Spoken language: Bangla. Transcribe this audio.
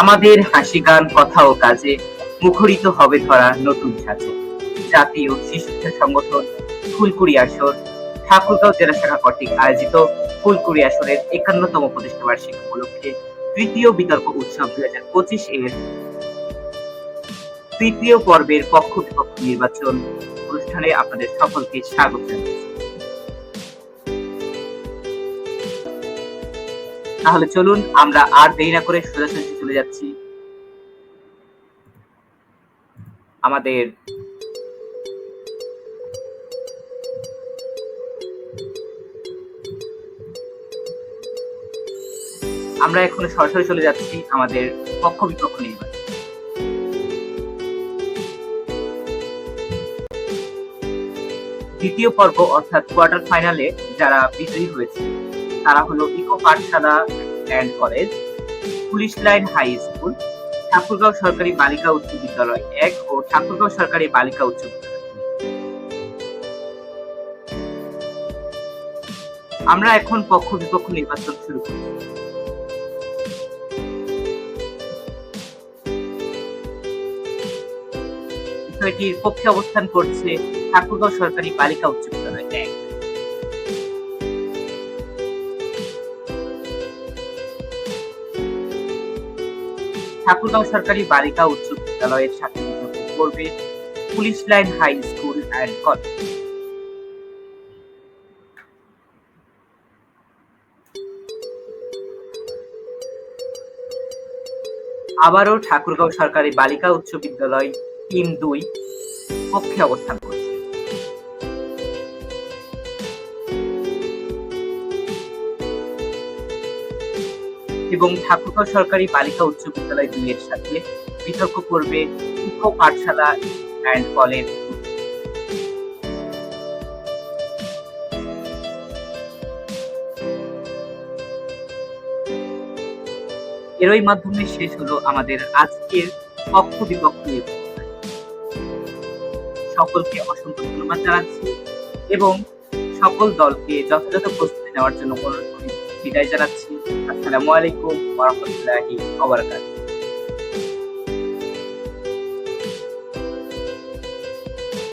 আমাদের হাসি গান কথা ও কাজে মুখরিত হবে ধরা নতুন সাজে। জাতীয় শিশু সংগঠন ফুলকুড়ি আসর, ঠাকুরগাঁও জেলা শাখা কর্তৃক আয়োজিত ফুলকুড়ি আসরের একান্নতম প্রতিষ্ঠা বার্ষিকী উপলক্ষে তৃতীয় বিতর্ক উৎসব দুই হাজার পঁচিশ এর তৃতীয় পর্বের পক্ষ বিপক্ষ নির্বাচন অনুষ্ঠানে আপনাদের সকলকে স্বাগত জানাচ্ছি। তাহলে চলুন আমরা আর দেরি না করে সোজাসুজি চলে যাচ্ছি। আমাদের আমরা এখন সরাসরি চলে যাচ্ছি আমাদের পক্ষ বিপক্ষ নির্বাচন। দ্বিতীয় পর্ব অর্থাৎ কোয়ার্টার ফাইনালে যারা বিজয়ী হয়েছে তারা হলো Eco Pathshala and college, police line high school, Thakurgaon সরকারি বালিকা উচ্চ বিদ্যালয় এক ও ঠাকুরগাঁও সরকারি বালিকা উচ্চ বিদ্যালয়। আমরা এখন পক্ষ বিপক্ষ নির্বাচন শুরু করি। বিষয়টির পক্ষে অবস্থান করছে ঠাকুরগাঁও সরকারি বালিকা উচ্চ ঠাকুরগাঁও সরকারি বালিকা উচ্চ বিদ্যালয়ের সাথে করবে police line high school and college. আবারও ঠাকুরগাঁও সরকারি বালিকা উচ্চ বিদ্যালয় তিন দুই পক্ষে অবস্থান করছে। এবং ঠাকুরগাঁও সরকারি বালিকা উচ্চ বিদ্যালয় দুই এর সাথে বিতর্ক করবে ইকো পাঠশালা অ্যান্ড কলেজ এরই মাধ্যমে শেষ হলো আমাদের আজকের পক্ষ বিপক্ষ সকলকে অসংখ্য ধন্যবাদ জানাচ্ছি এবং সকল দলকে যথাযথ প্রস্তুতি নেওয়ার জন্য অনুরোধ বিদায় জানাচ্ছি। আসসালামু আলাইকুম ওয়া রাহমাতুল্লাহি ওয়া বারাকাতুহু।